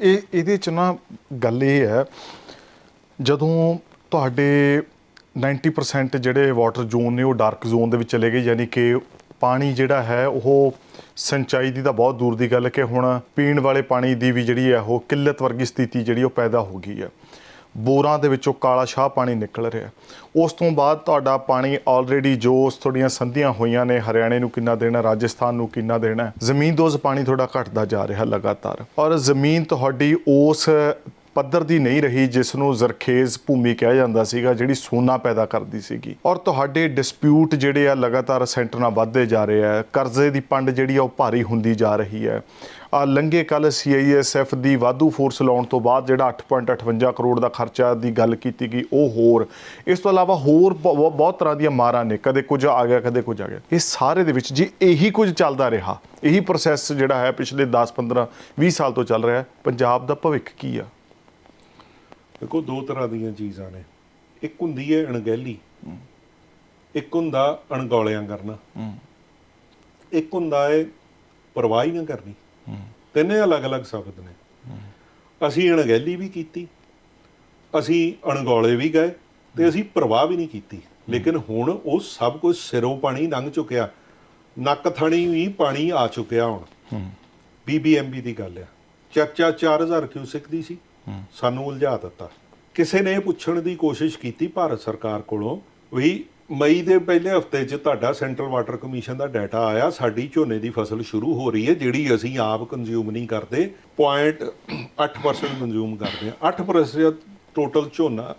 ਇਹ ਇਹਦੇ ਚ ਨਾ ਗੱਲ ਇਹ ਹੈ, ਜਦੋਂ ਤੁਹਾਡੇ 90% ਜਿਹੜੇ ਵਾਟਰ ਜ਼ੋਨ ਨੇ ਉਹ ਡਾਰਕ ਜ਼ੋਨ ਦੇ ਵਿੱਚ ਚਲੇ ਗਏ, ਯਾਨੀ ਕਿ ਪਾਣੀ ਜਿਹੜਾ ਹੈ ਉਹ ਸਿੰਚਾਈ ਦੀ ਤਾਂ ਬਹੁਤ ਦੂਰ ਦੀ ਗੱਲ ਹੈ ਕਿ ਹੁਣ ਪੀਣ ਵਾਲੇ ਪਾਣੀ ਦੀ ਵੀ ਜਿਹੜੀ ਹੈ ਉਹ ਕਿੱਲਤ ਵਰਗੀ ਸਥਿਤੀ ਜਿਹੜੀ ਉਹ ਪੈਦਾ ਹੋ ਗਈ ਹੈ। ਬੋਰਾਂ ਦੇ ਵਿੱਚੋਂ ਕਾਲਾ ਸ਼ਾਹ ਪਾਣੀ ਨਿਕਲ ਰਿਹਾ ਉਸ ਤੋਂ ਬਾਅਦ ਤੁਹਾਡਾ ਪਾਣੀ ਆਲਰੇਡੀ ਜੋ ਉਸ ਤੁਹਾਡੀਆਂ ਸੰਧੀਆਂ ਹੋਈਆਂ ਨੇ, ਹਰਿਆਣੇ ਨੂੰ ਕਿੰਨਾ ਦੇਣਾ, ਰਾਜਸਥਾਨ ਨੂੰ ਕਿੰਨਾ ਦੇਣਾ, ਜ਼ਮੀਨ ਦੋਜ਼ ਪਾਣੀ ਤੁਹਾਡਾ ਘਟਦਾ ਜਾ ਰਿਹਾ ਲਗਾਤਾਰ। ਔਰ ਜ਼ਮੀਨ ਤੁਹਾਡੀ ਉਸ ਪੱਧਰ ਦੀ ਨਹੀਂ ਰਹੀ ਜਿਸ ਨੂੰ ਜ਼ਰਖੇਜ਼ ਭੂਮੀ ਕਿਹਾ ਜਾਂਦਾ ਸੀਗਾ, ਜਿਹੜੀ ਸੋਨਾ ਪੈਦਾ ਕਰਦੀ ਸੀਗੀ। ਔਰ ਤੁਹਾਡੇ ਡਿਸਪਿਊਟ ਜਿਹੜੇ ਆ, ਲਗਾਤਾਰ ਸੈਂਟਰ ਨਾਲ ਵੱਧਦੇ ਜਾ ਰਹੇ ਆ, ਕਰਜ਼ੇ ਦੀ ਪੰਡ ਜਿਹੜੀ ਆ, ਉਹ ਭਾਰੀ ਹੁੰਦੀ ਜਾ ਰਹੀ ਹੈ। ਆ ਲੰਗੇ ਕੱਲ ਸੀਆਈਐਸਐਫ ਦੀ ਵਾਧੂ ਫੋਰਸ ਲਾਉਣ ਤੋਂ ਬਾਅਦ ਜਿਹੜਾ 8.58 ਕਰੋੜ ਦਾ ਖਰਚਾ ਦੀ ਗੱਲ ਕੀਤੀ ਗਈ, ਉਹ ਹੋਰ। ਇਸ ਤੋਂ ਇਲਾਵਾ ਹੋਰ ਬ- ਬ- ਬਹੁਤ ਤਰ੍ਹਾਂ ਦੀਆਂ ਮਾਰਾਂ ਨੇ, ਕਦੇ ਕੁਝ ਆ ਗਿਆ, ਕਦੇ ਕੁਝ ਆ ਗਿਆ। ਇਹ ਸਾਰੇ ਦੇ ਵਿੱਚ ਜੇ ਇਹੀ ਕੁਝ ਚੱਲਦਾ ਰਿਹਾ। ਇਹੀ ਪ੍ਰੋਸੈਸ ਜਿਹੜਾ ਹੈ, ਪਿਛਲੇ 10 15 20 ਸਾਲ ਤੋਂ ਚੱਲ ਰਿਹਾ। ਹੈ ਪੰਜਾਬ ਦਾ ਭਵਿੱਖ ਕੀ ਆ? ਦੇਖੋ ਦੋ ਤਰ੍ਹਾਂ ਦੀਆਂ ਚੀਜ਼ਾਂ ਨੇ। ਇੱਕ ਹੁੰਦੀ ਹੈ ਅਣਗਹਿਲੀ। ਇੱਕ ਹੁੰਦਾ ਅਣਗੌਲਿਆਂ ਕਰਨਾ। ਇੱਕ ਹੁੰਦਾ ਹੈ ਪਰਵਾਹ ਹੀ ਨਾ ਕਰਨੀ। ਤਿੰਨੇ ਅਲੱਗ-ਅਲੱਗ ਸ਼ਬਦ ਨੇ। ਅਸੀਂ ਅਣਗਹਿਲੀ ਵੀ ਕੀਤੀ। ਅਸੀਂ ਅਣਗੌਲੇ ਵੀ ਗਏ ਤੇ ਅਸੀਂ ਪਰਵਾਹ ਵੀ ਨਹੀਂ ਕੀਤੀ। ਲੇਕਿਨ ਹੁਣ ਉਹ ਸਭ ਕੁਝ ਸਿਰੋਂ ਪਾਣੀ ਲੰਘ ਚੁੱਕਿਆ। ਨੱਕ ਥਣੀ ਵੀ ਪਾਣੀ ਆ ਚੁੱਕਿਆ ਹੁਣ। ਬੀਬੀਐਮਬੀ ਦੀ ਗੱਲ ਆ। ਚਰਚਾ 4000 ਕਿਊਸਿਕ ਦੀ ਸੀ। ਸਾਨੂੰ ਉਲਝਾ ਦਿੱਤਾ। ਕਿਸੇ ਨੇ ਇਹ ਪੁੱਛਣ ਦੀ ਕੋਸ਼ਿਸ਼ ਕੀਤੀ ਭਾਰਤ ਸਰਕਾਰ ਕੋਲੋਂ ਵੀ ਮਈ ਦੇ ਪਹਿਲੇ ਹਫ਼ਤੇ 'ਚ ਤੁਹਾਡਾ ਸੈਂਟਰਲ ਵਾਟਰ ਕਮਿਸ਼ਨ ਦਾ ਡਾਟਾ ਆਇਆ, ਸਾਡੀ ਝੋਨੇ ਦੀ ਫਸਲ ਸ਼ੁਰੂ ਹੋ ਰਹੀ ਹੈ, ਜਿਹੜੀ ਅਸੀਂ ਆਪ ਕੰਜ਼ਿਊਮ ਨਹੀਂ ਕਰਦੇ 0.8% ਕੰਜ਼ਿਊਮ ਕਰਦੇ ਹਾਂ। 8% ਟੋਟਲ ਝੋਨਾ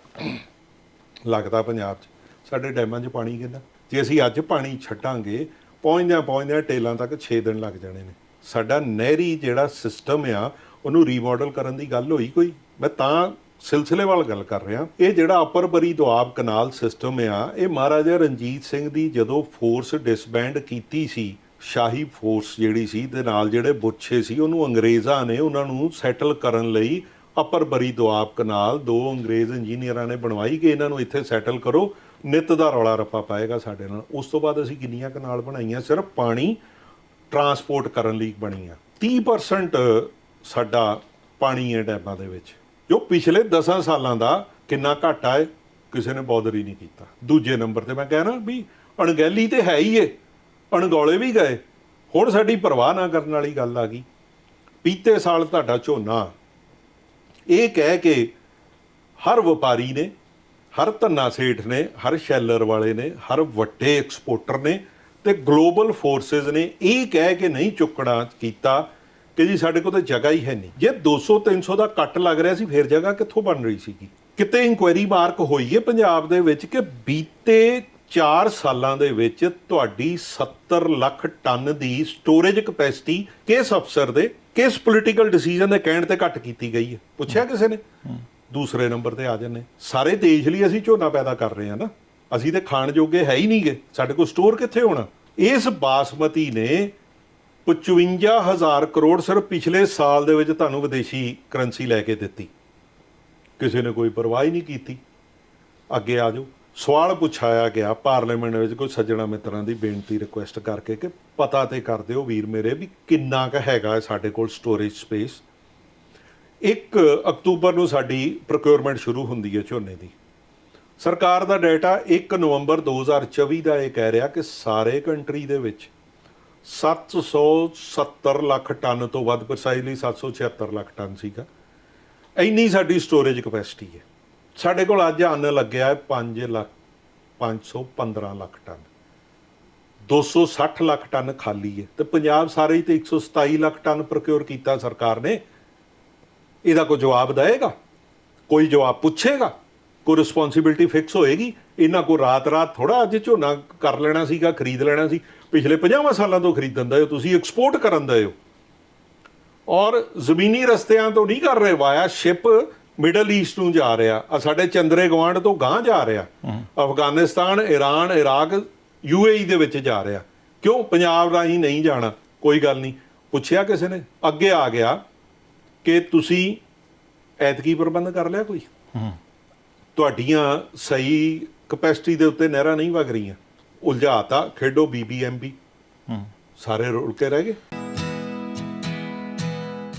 ਲੱਗਦਾ ਪੰਜਾਬ 'ਚ। ਸਾਡੇ ਡੈਮਾਂ 'ਚ ਪਾਣੀ ਕਿੰਨਾ? ਜੇ ਅਸੀਂ ਅੱਜ ਪਾਣੀ ਛੱਡਾਂਗੇ ਪਹੁੰਚਦਿਆਂ ਪਹੁੰਚਦਿਆਂ ਟੇਲਾਂ ਤੱਕ 6 ਦਿਨ ਲੱਗ ਜਾਣੇ ਨੇ। ਸਾਡਾ ਨਹਿਰੀ ਜਿਹੜਾ ਸਿਸਟਮ ਆ ਉਹਨੂੰ ਰੀਮਾਡਲ ਕਰਨ ਦੀ ਗੱਲ ਹੋਈ ਕੋਈ? ਮੈਂ ਤਾਂ ਸਿਲਸਿਲੇ ਵਾਲ ਗੱਲ ਕਰ ਰਿਹਾ। ਇਹ ਜਿਹੜਾ ਅਪਰ ਬਰੀ ਦੁਆਬ ਕਨਾਲ ਸਿਸਟਮ ਆ, ਇਹ ਮਹਾਰਾਜਾ ਰਣਜੀਤ ਸਿੰਘ ਦੀ ਜਦੋਂ ਫੋਰਸ ਡਿਸਬੈਂਡ ਕੀਤੀ ਸੀ, ਸ਼ਾਹੀ ਫੋਰਸ ਜਿਹੜੀ ਸੀ, ਦੇ ਨਾਲ ਜਿਹੜੇ ਬੁੱਛੇ ਸੀ, ਉਹਨੂੰ ਅੰਗਰੇਜ਼ਾਂ ਨੇ ਉਹਨਾਂ ਨੂੰ ਸੈਟਲ ਕਰਨ ਲਈ ਅਪਰ ਬਰੀ ਦੁਆਬ ਕਨਾਲ ਦੋ ਅੰਗਰੇਜ਼ ਇੰਜੀਨੀਅਰਾਂ ਨੇ ਬਣਵਾਈ ਕਿ ਇਹਨਾਂ ਨੂੰ ਇੱਥੇ ਸੈਟਲ ਕਰੋ, ਨਿਤ ਦਾ ਰੌਲਾ ਰੱਪਾ ਪਾਏਗਾ ਸਾਡੇ ਨਾਲ। ਉਸ ਤੋਂ ਬਾਅਦ ਅਸੀਂ ਕਿੰਨੀਆਂ ਕਨਾਲ ਬਣਾਈਆਂ? ਸਿਰਫ ਪਾਣੀ ਟਰਾਂਸਪੋਰਟ ਕਰਨ ਲਈ ਬਣੀਆਂ। 30% ਸਾਡਾ ਪਾਣੀ ਹੈ ਡੈਮਾਂ ਦੇ ਵਿੱਚ। ਜੋ ਪਿਛਲੇ 10 ਸਾਲਾਂ ਦਾ ਕਿੰਨਾ ਘਾਟਾ ਹੈ ਕਿਸੇ ਨੇ ਬੌਦਰ ਹੀ ਨਹੀਂ ਕੀਤਾ। ਦੂਜੇ ਨੰਬਰ ਤੇ ਮੈਂ ਕਹਿਣਾ ਵੀ ਅਣਗਹਿਲੀ ਤੇ ਹੈ ਹੀ ਏ। ਅਣਗੌਲੇ ਵੀ ਗਏ। ਹੁਣ ਸਾਡੀ ਪਰਵਾਹ ਨਾ ਕਰਨ ਵਾਲੀ ਗੱਲ ਆ ਗਈ। ਪੀਤੇ ਸਾਲ ਤੁਹਾਡਾ ਝੋਨਾ। ਇਹ ਕਹਿ ਕੇ ਹਰ ਵਪਾਰੀ ਨੇ, ਹਰ ਧੰਨਾ ਸੇਠ ਨੇ, ਹਰ ਸ਼ੈਲਰ ਵਾਲੇ ਨੇ, ਹਰ ਵੱਡੇ ਐਕਸਪੋਰਟਰ ਨੇ ਤੇ ਗਲੋਬਲ ਫੋਰਸਸ ਨੇ ਇਹ ਕਹਿ ਕੇ ਨਹੀਂ ਚੁੱਕਣਾ ਕੀਤਾ ਕਿ ਜੀ ਸਾਡੇ ਕੋਲ ਤਾਂ ਜਗ੍ਹਾ ਹੀ ਹੈ ਨਹੀਂ। ਜੇ 200 300 ਦਾ ਕੱਟ ਲੱਗ ਰਿਹਾ ਸੀ ਫਿਰ ਜਗ੍ਹਾ ਕਿੱਥੋਂ ਬਣ ਰਹੀ ਸੀਗੀ? ਕਿਤੇ ਇਨਕੁਆਇਰੀ ਮਾਰਕ ਹੋਈ ਹੈ ਪੰਜਾਬ ਦੇ ਵਿੱਚ ਕਿ ਬੀਤੇ 4 ਸਾਲਾਂ ਦੇ ਵਿੱਚ ਤੁਹਾਡੀ 70 ਲੱਖ ਟਨ ਦੀ ਸਟੋਰੇਜ ਕਪੈਸਿਟੀ ਕਿਸ ਅਫਸਰ ਦੇ ਕਿਸ ਪੋਲੀਟੀਕਲ ਡਿਸੀਜਨ ਦੇ ਕਹਿਣ ਤੇ ਘੱਟ ਕੀਤੀ ਗਈ ਹੈ? ਪੁੱਛਿਆ ਕਿਸੇ ਨੇ? ਦੂਸਰੇ ਨੰਬਰ ਤੇ ਆ ਜੰਨੇ ਸਾਰੇ ਦੇਸ਼ ਲਈ ਅਸੀਂ ਝੋਨਾ ਪੈਦਾ ਕਰ ਰਹੇ ਹਾਂ ਨਾ। ਅਸੀਂ ਤੇ ਖਾਣ ਜੋਗੇ ਹੈ ਹੀ ਨਹੀਂਗੇ। ਸਾਡੇ ਕੋਲ ਸਟੋਰ ਕਿੱਥੇ ਹੋਣਾ? ਇਸ ਬਾਸਮਤੀ ਨੇ 55000 ਕਰੋੜ ਸਿਰਫ ਪਿਛਲੇ ਸਾਲ ਦੇ ਵਿੱਚ ਤੁਹਾਨੂੰ ਵਿਦੇਸ਼ੀ ਕਰੰਸੀ ਲੈ ਕੇ ਦਿੱਤੀ। ਕਿਸੇ ਨੇ ਕੋਈ ਪਰਵਾਹ ਹੀ ਨਹੀਂ ਕੀਤੀ। ਅੱਗੇ ਆ ਜਾਓ। ਸਵਾਲ ਪੁੱਛਾਇਆ ਗਿਆ ਪਾਰਲੀਮੈਂਟ ਵਿੱਚ ਕੋਈ ਸੱਜਣਾ ਮਿੱਤਰਾਂ ਦੀ ਬੇਨਤੀ ਰਿਕੁਐਸਟ ਕਰਕੇ ਕਿ ਪਤਾ ਤੇ ਕਰ ਦਿਓ ਵੀਰ ਮੇਰੇ ਵੀ ਕਿੰਨਾ ਕੁ ਹੈਗਾ ਹੈ ਸਾਡੇ ਕੋਲ ਸਟੋਰੇਜ ਸਪੇਸ 1 ਅਕਤੂਬਰ ਨੂੰ ਸਾਡੀ ਪ੍ਰੋਕਿਉਰਮੈਂਟ ਸ਼ੁਰੂ ਹੁੰਦੀ ਹੈ ਝੋਨੇ ਦੀ। ਸਰਕਾਰ ਦਾ ਡਾਟਾ 1 ਨਵੰਬਰ 2024 ਦਾ ਇਹ ਕਹਿ ਰਿਹਾ ਕਿ ਸਾਰੇ ਕੰਟਰੀ ਦੇ ਵਿੱਚ 770 ਲੱਖ ਟਨ ਤੋਂ ਵੱਧ ਪ੍ਰਸਾਈਜ਼ਲੀ 776 ਲੱਖ ਟਨ ਸੀਗਾ। ਇੰਨੀ ਸਾਡੀ ਸਟੋਰੇਜ ਕਪੈਸਿਟੀ ਹੈ। ਸਾਡੇ ਕੋਲ ਅੱਜ ਅੰਨ ਲੱਗਿਆ ਹੈ 5 ਲੱਖ 515 ਲੱਖ ਟਨ। 260 ਲੱਖ ਟਨ ਖਾਲੀ ਹੈ ਤੇ ਪੰਜਾਬ ਸਾਰੇ ਹੀ ਤੇ 127 ਲੱਖ ਟਨ ਪ੍ਰੋਕਿਉਰ ਕੀਤਾ ਸਰਕਾਰ ਨੇ। ਇਹਦਾ ਕੋਈ ਜਵਾਬ ਦੇਏਗਾ? ਕੋਈ ਜਵਾਬ ਪੁੱਛੇਗਾ? ਕੋਈ ਰਿਸਪੌਂਸਿਬਿਲਟੀ ਫਿਕਸ ਹੋਏਗੀ? ਇਹਨਾਂ ਕੋ ਰਾਤ-ਰਾਤ ਥੋੜਾ ਅੱਜ ਝੋਨਾ ਕਰ ਲੈਣਾ ਸੀਗਾ ਖਰੀਦ ਲੈਣਾ ਸੀ। ਪਿਛਲੇ 50 ਸਾਲਾਂ ਤੋਂ ਖਰੀਦਣ ਦਾ ਹੋ ਤੁਸੀਂ ਐਕਸਪੋਰਟ ਕਰਨ ਦਾ ਹੋ ਔਰ ਜ਼ਮੀਨੀ ਰਸਤਿਆਂ ਤੋਂ ਨਹੀਂ ਕਰ ਰਹੇ ਵਾਇਆ ਸ਼ਿਪ ਮਿਡਲ ਈਸਟ ਨੂੰ ਜਾ ਰਿਹਾ ਆ ਸਾਡੇ ਚੰਦਰੇ ਗਵਾਂਡ ਤੋਂ ਗਾਂ ਜਾ ਰਿਹਾ। ਅਫਗਾਨਿਸਤਾਨ ਈਰਾਨ ਇਰਾਕ ਯੂਏਈ ਦੇ ਵਿੱਚ ਜਾ ਰਿਹਾ। ਕਿਉਂ? ਪੰਜਾਬ ਰਾਹੀਂ ਨਹੀਂ ਜਾਣਾ। ਕੋਈ ਗੱਲ ਨਹੀਂ। ਪੁੱਛਿਆ ਕਿਸੇ ਨੇ? ਅੱਗੇ ਆ ਗਿਆ ਕਿ ਤੁਸੀਂ ਐਤਕੀ ਪ੍ਰਬੰਧ ਕਰ ਲਿਆ ਕੋਈ? ਤੁਹਾਡੀਆਂ ਸਹੀ ਕਪੈਸਿਟੀ ਦੇ ਉੱਤੇ ਨਹਿਰਾਂ ਨਹੀਂ ਵਗ ਰਹੀਆਂ। ਉਲਝਾਤਾ ਖੇਡੋ ਬੀਬੀਐਮਬੀ ਸਾਰੇ ਰੁਲ ਕੇ ਰਹਿ ਗਏ।